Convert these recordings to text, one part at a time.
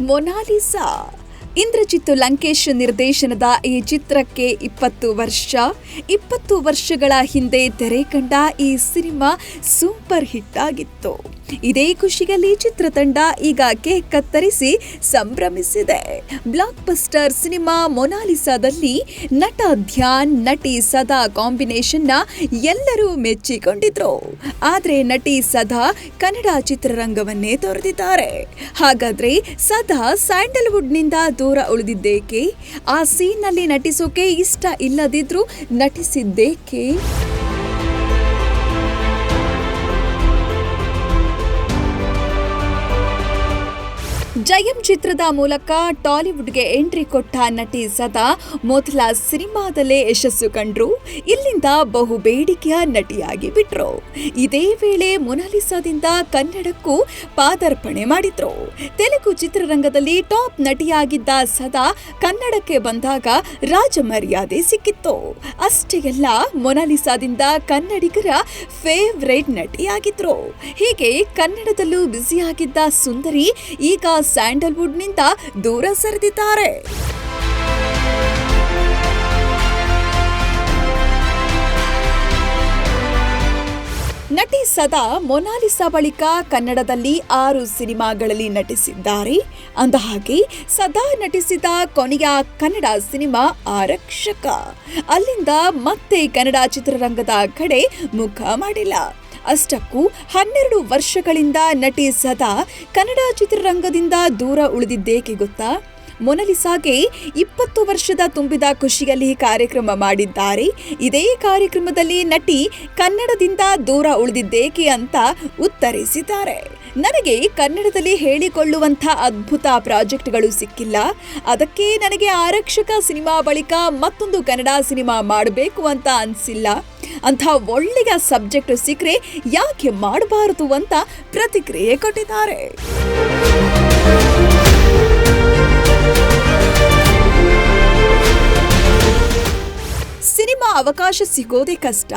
Mona Lisa. Indrajit Lankesh ನಿರ್ದೇಶನದ ಈ ಚಿತ್ರಕ್ಕೆ ಇಪ್ಪತ್ತು ವರ್ಷ. ಇಪ್ಪತ್ತು ವರ್ಷಗಳ ಹಿಂದೆ ತೆರೆ ಕಂಡ ಈ ಸಿನಿಮಾ ಸೂಪರ್ ಹಿಟ್ ಆಗಿತ್ತು. ಇದೇ ಖುಷಿಯಲ್ಲಿ ಚಿತ್ರತಂಡ ಈಗ ಕೇಕ್ ಕತ್ತರಿಸಿ ಸಂಭ್ರಮಿಸಿದೆ. ಬ್ಲಾಕ್ ಬಸ್ಟರ್ ಸಿನಿಮಾ ಮೊನಾಲಿಸಾದಲ್ಲಿ ನಟ ಧ್ಯಾನ್ ನಟಿ ಸದಾ ಕಾಂಬಿನೇಷನ್ನ ಎಲ್ಲರೂ ಮೆಚ್ಚಿಕೊಂಡಿದ್ರು. ಆದ್ರೆ ನಟಿ ಸದಾ ಕನ್ನಡ ಚಿತ್ರರಂಗವನ್ನೇ ತೊರೆದಿದ್ದಾರೆ. ಹಾಗಾದ್ರೆ ಸದಾ ಸ್ಯಾಂಡಲ್ವುಡ್ನಿಂದ ದೂರ ಉಳಿದಿದ್ದೇಕೆ? ಆ ಸೀನ್ನಲ್ಲಿ ನಟಿಸೋಕೆ ಇಷ್ಟ ಇಲ್ಲದಿದ್ರೂ ನಟಿಸಿದ್ದೇಕೆ? ಜಯಂ ಚಿತ್ರದ ಮೂಲಕ ಟಾಲಿವುಡ್ಗೆ ಎಂಟ್ರಿ ಕೊಟ್ಟ ನಟಿ ಸದಾ ಮೊದಲ ಸಿನಿಮಾದಲ್ಲೇ ಯಶಸ್ಸು ಕಂಡ್ರು. ಇಲ್ಲಿಂದ ಬಹು ಬೇಡಿಕೆಯ ನಟಿಯಾಗಿ ಬಿಟ್ರು. ಇದೇ ವೇಳೆ ಮೊನಾಲಿಸಾದಿಂದ ಕನ್ನಡಕ್ಕೂ ಪಾದಾರ್ಪಣೆ ಮಾಡಿದ್ರು. ತೆಲುಗು ಚಿತ್ರರಂಗದಲ್ಲಿ ಟಾಪ್ ನಟಿಯಾಗಿದ್ದ ಸದಾ ಕನ್ನಡಕ್ಕೆ ಬಂದಾಗ ರಾಜ ಮರ್ಯಾದೆ ಸಿಕ್ಕಿತ್ತು. ಅಷ್ಟೇ ಅಲ್ಲ, ಮೊನಾಲಿಸಾದಿಂದ ಕನ್ನಡಿಗರ ಫೇವ್ರೇಟ್ ನಟಿಯಾಗಿದ್ರು. ಹೀಗೆ ಕನ್ನಡದಲ್ಲೂ ಬ್ಯುಸಿಯಾಗಿದ್ದ ಸುಂದರಿ ಈಗ ಸ್ಯಾಂಡಲ್ವುಡ್ನಿಂದ ದೂರ ಸರಿದಿದ್ದಾರೆ. ನಟಿ ಸದಾ ಮೊನಾಲಿಸಾ ಬಳಿಕ ಕನ್ನಡದಲ್ಲಿ ಆರು ಸಿನಿಮಾಗಳಲ್ಲಿ ನಟಿಸಿದ್ದಾರೆ. ಅಂದಹಾಗೆ, ಸದಾ ನಟಿಸಿದ ಕೊನೆಯ ಕನ್ನಡ ಸಿನಿಮಾ ಆರಕ್ಷಕ. ಅಲ್ಲಿಂದ ಮತ್ತೆ ಕನ್ನಡ ಚಿತ್ರರಂಗದ ಕಡೆ ಮುಖ ಮಾಡಿಲ್ಲ. ಅಷ್ಟಕ್ಕೂ ಹನ್ನೆರಡು ವರ್ಷಗಳಿಂದ ನಟಿ ಸದಾ ಕನ್ನಡ ಚಿತ್ರರಂಗದಿಂದ ದೂರ ಉಳಿದಿದ್ದೇಕೆ ಗೊತ್ತಾ? ಮೊನಲಿಸಾಗೆ ಇಪ್ಪತ್ತು ವರ್ಷದ ತುಂಬಿದ ಖುಷಿಯಲ್ಲಿ ಕಾರ್ಯಕ್ರಮ ಮಾಡಿದ್ದಾರೆ. ಇದೇ ಕಾರ್ಯಕ್ರಮದಲ್ಲಿ ನಟಿ ಕನ್ನಡದಿಂದ ದೂರ ಉಳಿದಿದ್ದೇಕೆ ಅಂತ ಉತ್ತರಿಸಿದ್ದಾರೆ. ನನಗೆ ಕನ್ನಡದಲ್ಲಿ ಹೇಳಿಕೊಳ್ಳುವಂಥ ಅದ್ಭುತ ಪ್ರಾಜೆಕ್ಟ್ಗಳು ಸಿಕ್ಕಿಲ್ಲ. ಅದಕ್ಕೆ ನನಗೆ ಆರಕ್ಷಕ ಸಿನಿಮಾ ಬಳಿಕ ಮತ್ತೊಂದು ಕನ್ನಡ ಸಿನಿಮಾ ಮಾಡಬೇಕು ಅಂತ ಅನಿಸಿಲ್ಲ. ಅಂಥ ಒಳ್ಳೆಯ ಸಬ್ಜೆಕ್ಟ್ ಸಿಕ್ಕರೆ ಯಾಕೆ ಮಾಡಬಾರದು ಅಂತ ಪ್ರತಿಕ್ರಿಯೆ ಕೊಟ್ಟಿದ್ದಾರೆ. ಸಿನಿಮಾ ಅವಕಾಶ ಸಿಗೋದೇ ಕಷ್ಟ.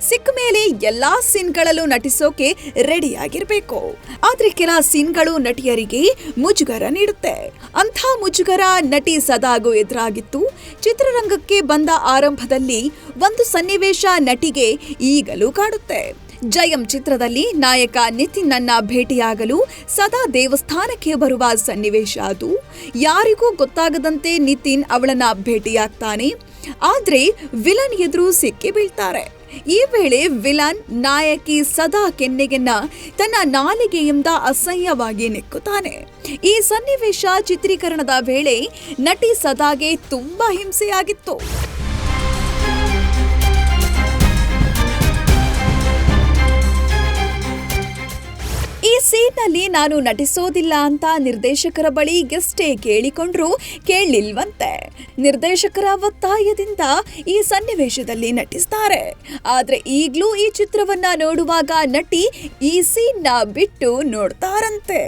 ಸಿಕ್ಕ ಮೇಲೆ ಎಲ್ಲಾ ಸೀನ್ಗಳಲ್ಲೂ ನಟಿಸೋಕೆ ರೆಡಿ ಆಗಿರ್ಬೇಕು. ಆದ್ರೆ ಕೆಲ ಸೀನ್ಗಳು ನಟಿಯರಿಗೆ ಮುಜುಗರ ನೀಡುತ್ತೆ. ಅಂಥ ಮುಜುಗರ ನಟಿ ಸದಾಗೂ ಎದುರಾಗಿತ್ತು ಚಿತ್ರರಂಗಕ್ಕೆ ಬಂದ ಆರಂಭದಲ್ಲಿ ಒಂದು ಸನ್ನಿವೇಶ ನಟಿಗೆ ಈಗಲೂ ಕಾಡುತ್ತೆ. ಜಯಂ ಚಿತ್ರದಲ್ಲಿ ನಾಯಕ ನಿತಿನ್ ನಿತಿನ್ನನ್ನ ಭೇಟಿಯಾಗಲು ಸದಾ ದೇವಸ್ಥಾನಕ್ಕೆ ಬರುವ ಸನ್ನಿವೇಶ ಅದು. ಯಾರಿಗೂ ಗೊತ್ತಾಗದಂತೆ ನಿತಿನ್ ಅವಳನ್ನ ಭೇಟಿಯಾಗ್ತಾನೆ. ಆದರೆ ವಿಲನ್ ಎದುರು ಸಿಕ್ಕಿ ಬೀಳ್ತಾರೆ. ಈ ವೇಳೆ ವಿಲನ್ ನಾಯಕಿ ಸದಾ ಕೆನ್ನೆಗೆನ್ನ ತನ್ನ ನಾಲಿಗೆಯಿಂದ ಅಸಹ್ಯವಾಗಿ ನೆಕ್ಕುತ್ತಾನೆ. ಈ ಸನ್ನಿವೇಶ ಚಿತ್ರೀಕರಣದ ವೇಳೆ ನಟಿ ಸದಾಗೆ ತುಂಬಾ ಹಿಂಸೆಯಾಗಿತ್ತು. ಸೀನ್ನಲ್ಲಿ ನಾನು ನಟಿಸೋದಿಲ್ಲ ಅಂತ ನಿರ್ದೇಶಕರ ಬಳಿ ಎಷ್ಟೇ ಕೇಳಿಕೊಂಡ್ರು ಕೇಳಿಲ್ವಂತೆ. ನಿರ್ದೇಶಕರ ಒತ್ತಾಯದಿಂದ ಈ ಸನ್ನಿವೇಶದಲ್ಲಿ ನಟಿಸ್ತಾರೆ. ಆದ್ರೆ ಈಗ್ಲೂ ಈ ಚಿತ್ರವನ್ನ ನೋಡುವಾಗ ನಟಿ ಈ ಸೀನ್ನ ಬಿಟ್ಟು ನೋಡ್ತಾರಂತೆ.